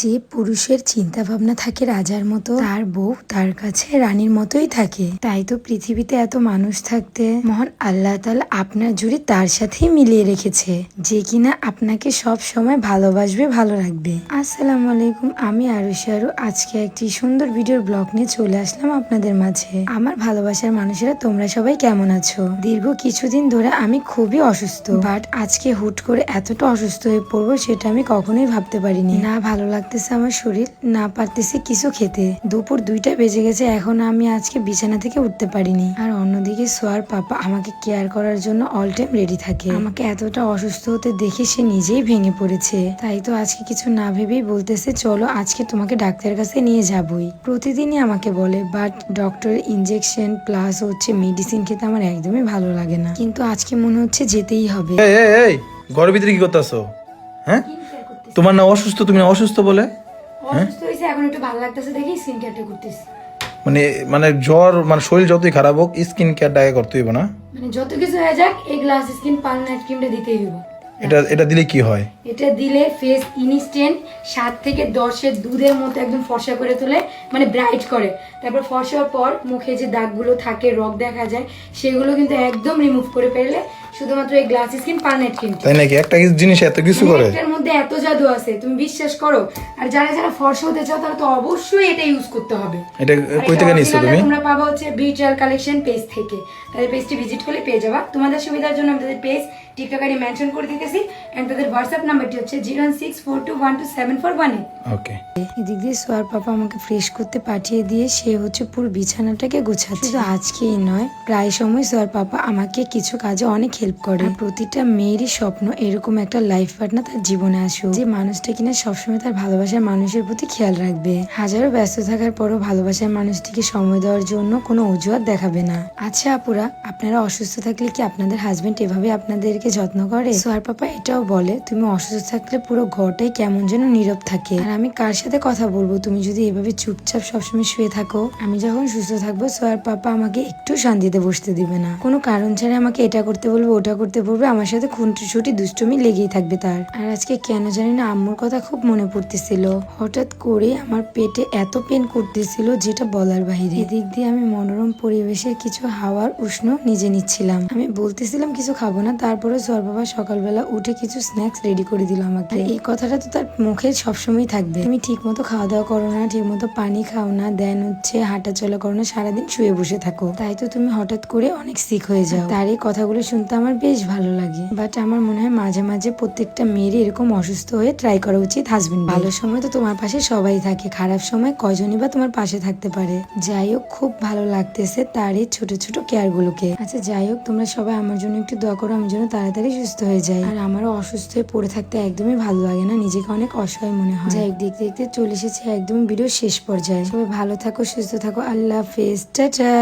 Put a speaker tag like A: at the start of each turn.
A: যে পুরুষের চিন্তা ভাবনা থাকে রাজার মতো, তার বউ তার কাছে রানীর মতোই থাকে। তাই তো পৃথিবীতে এত মানুষ থাকতে মহান আল্লাহ তাআলা আপনার জুড়ি তার সাথেই মিলিয়ে রেখেছে, যে কিনা আপনাকে সব সময় ভালোবাসবে, ভালো রাখবে। আসসালামু আলাইকুম, আমি আরুষি আরু। আজকে একটি সুন্দর ভিডিওর ব্লগ নিয়ে চলে আসলাম আপনাদের মাঝে। আমার ভালোবাসার মানুষেরা, তোমরা সবাই কেমন আছো? দীর্ঘ কিছুদিন ধরে আমি খুবই অসুস্থ, বাট আজকে হুট করে এতটা অসুস্থ হয়ে পড়ব, সেটা আমি কখনোই ভাবতে পারিনি। না ভালো লাগতেছে আমার শরীর, না পারতেছি কিছু খেতে। দুপুর দুইটা বেজে গেছে, এখন আমি আজকে বিছানা থেকে উঠতে পারিনি। আর অন্যদিকে সোয়ার পাপা আমাকে কেয়ার করার জন্য অল টাইম রেডি থাকে। আমাকে এতটা অসুস্থ হতে দেখে সে নিজেই ভেঙে পড়েছে। তাই তো আজকে কিছু না ভেবেই বলতেছে, চলো আজকে তোমাকে ডাক্তারের কাছে নিয়ে যাবই। প্রতিদিনই আমাকে বলে, বাট ডক্টরের ইনজেকশন প্লাস হচ্ছে মেডিসিন খেতে আমার একদমই ভালো লাগে না। কিন্তু আজকে মনে হচ্ছে যেতেই হবে।
B: ঘরের ভিতরে কি করতেছো? হ্যাঁ? তোমার না অসুস্থ? তুমি না অসুস্থ বলে?
A: অসুস্থ হয়েছে এখন একটু ভালো লাগতেছে দেখি স্কিন কেয়ারটা করতেছি।
B: মানে মানে জ্বর মানে শরীর যতই খারাপ হোক স্কিন কেয়ারটা আগে করতে হইব না?
A: মানে যত কিছু হয়ে যাক এই গ্লাস স্কিন পাল নাইট ক্রিমটা দিতেই হইব
B: এটা এটা দিলে কি হয়?
A: এটা দিলে ফেস ইনস্ট্যান্ট সাত থেকে দশের দুধের মতো একদম ফর্সা করে তোলে মানে ব্রাইট করে। তারপর ফর্সা হওয়ার পর মুখে যে দাগগুলো থাকে রগ দেখা যায় সেগুলো কিন্তু একদম রিমুভ করে ফেললে শুধুমাত্র এই গ্লাস স্কিন পারমানেন্ট ক্রিম
B: তাই নাকি? একটা জিনিস এত কিছু করে?
A: এটার মধ্যে এত জাদু আছে তুমি বিশ্বাস করো? আর যারা যারা ফর্সা হতে চাও তারা তো অবশ্যই এটা ইউজ করতে হবে।
B: এটা কই থেকে
A: original
B: তুমি?
A: তোমরা পাবা হচ্ছে কালেকশন পেজ থেকে। তাদের পেজটি ভিজিট করলে পেয়ে যাবা। তোমাদের সুবিধার জন্য আমি তাদের পেজ টিকটক আইডি মেনশন করে দিতেছি। এন্ড তাদের হোয়াটসঅ্যাপ নাম্বারটি হচ্ছে zero six four two one two seven four one
B: okay
A: এদিক দিয়ে সোয়ার পাপা আমাকে ফ্রেশ করতে পাঠিয়ে দিয়ে সে হচ্ছে পুরো বিছানাটাকে গোছাচ্ছে। শুধু আজকেই নয় প্রায় সময় সোয়ার পাপা আমাকে কিছু কাজে অনেক হেল্প করে। প্রতিটা মেয়েরই স্বপ্ন এরকম একটা লাইফ পার্টনার তার জীবনে আসুক। যে মানুষটা কিনা সবসময় তার ভালোবাসার মানুষের প্রতি খেয়াল রাখবে। হাজারো ব্যস্ত থাকার পরও ভালোবাসার মানুষটিকে সময় দেওয়ার জন্য কোনো অজুহাত দেখাবে না। আচ্ছা আপুরা, আপনারা অসুস্থ থাকলে কি আপনাদের হাজবেন্ড এভাবে আপনাদেরকে যত্ন করে? সোয়ার পাপা, এটাও বলে, তুমি অসুস্থ থাকলে পুরো ঘরটাই কেমন যেন নীরব থাকে। আর আমি কার সাথে কথা বলব? তুমি যদি এভাবে চুপচাপ সবসময় শুয়ে থাকো, আমি যখন সুস্থ থাকব সোয়ার পাপা আমাকে একটু শান্তিতে বসতে দিবে না। কোনো কারণ ছাড়া আমাকে এটা করতে বলবে ওটা করতে পড়বে, আমার সাথে খুনটি দুষ্টুমি লেগেই থাকবে তার। আর আজকে কেন জানি না আম্মুর কথা খুব মনে পড়তেছিল। হঠাৎ করে আমার পেটে এত পেন করতেছিল যেটা বলার বাহিরে। এদিক দিয়ে আমি মনোরম পরিবেশের কিছু হাওয়ার উষ্ণ নিজে নিচ্ছিলাম। আমি বলতেছিলাম, কিছু খাব না। তারপরে সোয়ার বাবা সকালবেলা উঠে কিছু স্ন্যাক্স রেডি করে দিল আমাকে। এই কথাটা তো তার মুখে সবসময় থাকবে। তুমি ঠিক মতো খাওয়া দাওয়া করো না ঠিক মতো পানি খাও না, দেন হচ্ছে হাঁটা চলা করো না, সারাদিন শুয়ে বসে থাকো। তাই তো তুমি হঠাৎ করে অনেক সিক হয়ে যাও। তার এই কথাগুলো শুনতে আমার বেশ ভালো লাগে। বাট আমার মনে হয় মাঝে মাঝে প্রত্যেকটা মেয়েরই এরকম অসুস্থ হয়ে ট্রাই করা উচিত হাজবেন্ড ভালো সময় তো তোমার পাশে সবাই থাকে খারাপ সময় কয়জনই বা তোমার পাশে থাকতে পারে। যাই হোক খুব ভালো লাগতেছে তার এই ছোট ছোট কেয়ার গুলোকে। আচ্ছা যাই হোক তোমরা সবাই আমার জন্য একটু দোয়া করো আমি যেন তাড়াতাড়ি সুস্থ হয়ে যাই। আর আমারও অসুস্থ হয়ে পড়ে থাকতে একদমই ভালো লাগে না নিজেকে অনেক অসহায় মনে হয়। যাই হোক, দেখতে দেখতে চলে এসেছে একদম ভিডিও শেষ পর্যায়ে। সবাই ভালো থাকো সুস্থ থাকো আল্লাহ হাফেজ টাটা!